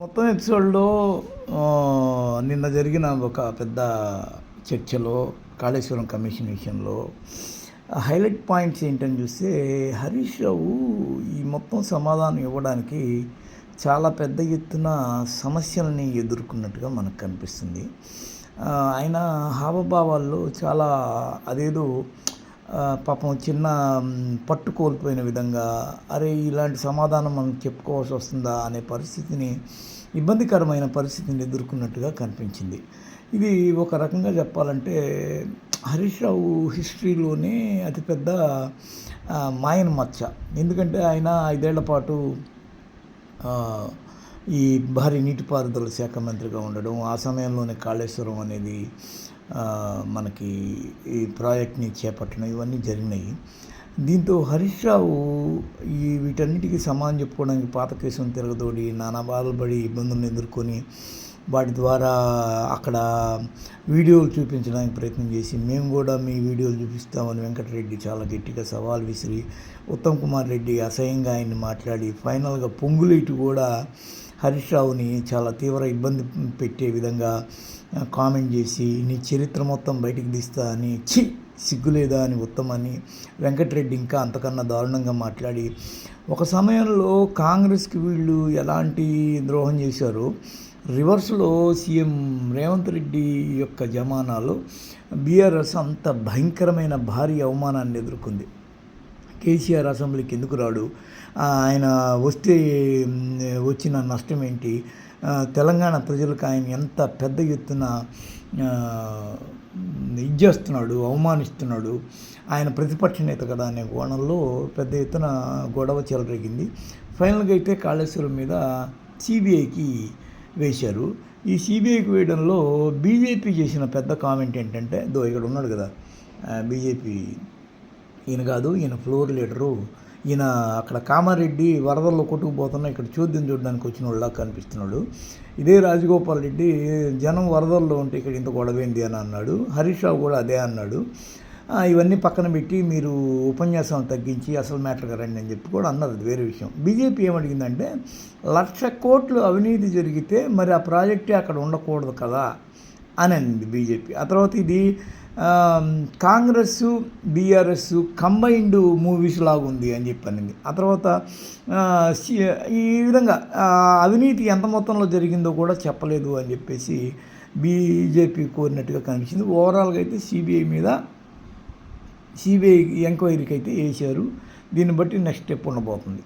మొత్తం ఎపిసోడ్లో నిన్న జరిగిన ఒక పెద్ద చర్చలో కాళేశ్వరం కమిషన్ విషయంలో హైలైట్ పాయింట్స్ ఏంటని చూస్తే హరీష్ రావు ఈ మొత్తం సమాధానం ఇవ్వడానికి చాలా పెద్ద ఎత్తున సమస్యల్ని ఎదుర్కొన్నట్టుగా మనకు కనిపిస్తుంది. ఆయన హావభావాల్లో చాలా అదేదో పాపం చిన్న పట్టు కోల్పోయిన విధంగా అరే ఇలాంటి సమాధానం మనం చెప్పుకోవాల్సి వస్తుందా అనే పరిస్థితిని ఇబ్బందికరమైన పరిస్థితిని ఎదుర్కొన్నట్టుగా కనిపించింది. ఇది ఒక రకంగా చెప్పాలంటే హరీష్ రావు హిస్టరీలోనే అతిపెద్ద మాయన మచ్చ. ఎందుకంటే ఆయన ఐదేళ్ళ పాటు ఈ భారీ నీటిపారుదల శాఖ మంత్రిగా ఉండడం ఆ సమయంలోనే కాళేశ్వరం అనేది మనకి ఈ ప్రాజెక్ట్ని చేపట్టడం ఇవన్నీ జరిగినాయి. దీంతో హరీష్ రావు ఈ వీటన్నిటికీ సమానం చెప్పుకోవడానికి పాత కేసును తిరగదోడి నానా బాధలు పడి ఇబ్బందులను ఎదుర్కొని వాటి ద్వారా అక్కడ వీడియోలు చూపించడానికి ప్రయత్నం చేసి మేము కూడా మీ వీడియోలు చూపిస్తామని వెంకటరెడ్డి చాలా గట్టిగా సవాల్ విసిరి ఉత్తమ్ కుమార్ రెడ్డి అసహ్యంగా ఆయన్ని మాట్లాడి ఫైనల్గా పొంగులేటి కూడా హరీష్ రావుని చాలా తీవ్ర ఇబ్బంది పెట్టే విధంగా కామెంట్ చేసి నీ చరిత్ర మొత్తం బయటికి తీస్తా అని చి సిగ్గులేదా అని ఉత్తమని వెంకటరెడ్డి ఇంకా అంతకన్నా దారుణంగా మాట్లాడి ఒక సమయంలో కాంగ్రెస్కి వీళ్ళు ఎలాంటి ద్రోహం చేశారో రివర్స్లో సీఎం రేవంత్ రెడ్డి యొక్క జమానాలో బీఆర్ఎస్ అంత భయంకరమైన భారీ అవమానాన్ని ఎదుర్కొంది. కేసీఆర్ అసెంబ్లీకి ఎందుకు రాడు? ఆయన వస్తే వచ్చిన నష్టం ఏంటి? తెలంగాణ ప్రజలకు ఆయన ఎంత పెద్ద ఎత్తున ఇచ్చేస్తున్నాడు ఇది చేస్తున్నాడు అవమానిస్తున్నాడు? ఆయన ప్రతిపక్ష నేత కదా అనే కోణంలో పెద్ద ఎత్తున గొడవ చెలరేగింది. ఫైనల్గా అయితే కాళేశ్వరం మీద సిబిఐకి వేశారు. ఈ సిబిఐకి వేయడంలో బీజేపీ చేసిన పెద్ద కామెంట్ ఏంటంటే దో ఇక్కడ ఉన్నాడు కదా బీజేపీ ఈయన కాదు ఈయన ఫ్లోర్ లీడరు. ఈయన అక్కడ కామారెడ్డి వరదల్లో కొట్టుకుపోతున్నా ఇక్కడ చూద్యం చూడడానికి వచ్చిన వాళ్ళ కనిపిస్తున్నాడు. ఇదే రాజగోపాల్ రెడ్డి జనం వరదల్లో ఉంటే ఇక్కడ ఇంత గొడవేంది అని అన్నాడు. హరీష్ రావు కూడా అదే అన్నాడు. ఇవన్నీ పక్కన పెట్టి మీరు ఉపన్యాసం తగ్గించి అసలు మ్యాటర్ రండి అని చెప్పి కూడా అన్నారు. అది వేరే విషయం. బీజేపీ ఏమడిగిందంటే లక్ష కోట్లు అవినీతి జరిగితే మరి ఆ ప్రాజెక్టే అక్కడ ఉండకూడదు కదా అని అంది బీజేపీ. ఆ తర్వాత ఇది కాంగ్రెస్ బీఆర్ఎస్ కంబైన్డ్ మూవీస్ లాగా ఉంది అని చెప్పి ఆ తర్వాత సి- ఈ విధంగా అవినీతి ఎంత మొత్తంలో జరిగిందో కూడా చెప్పలేదు అని చెప్పేసి బీజేపీ కోరినట్టుగా కనిపించింది. ఓవరాల్గా అయితే సిబిఐ మీద సిబిఐ ఎంక్వైరీకి అయితే వేశారు. దీన్ని బట్టి నెక్స్ట్ స్టెప్ ఉండబోతుంది.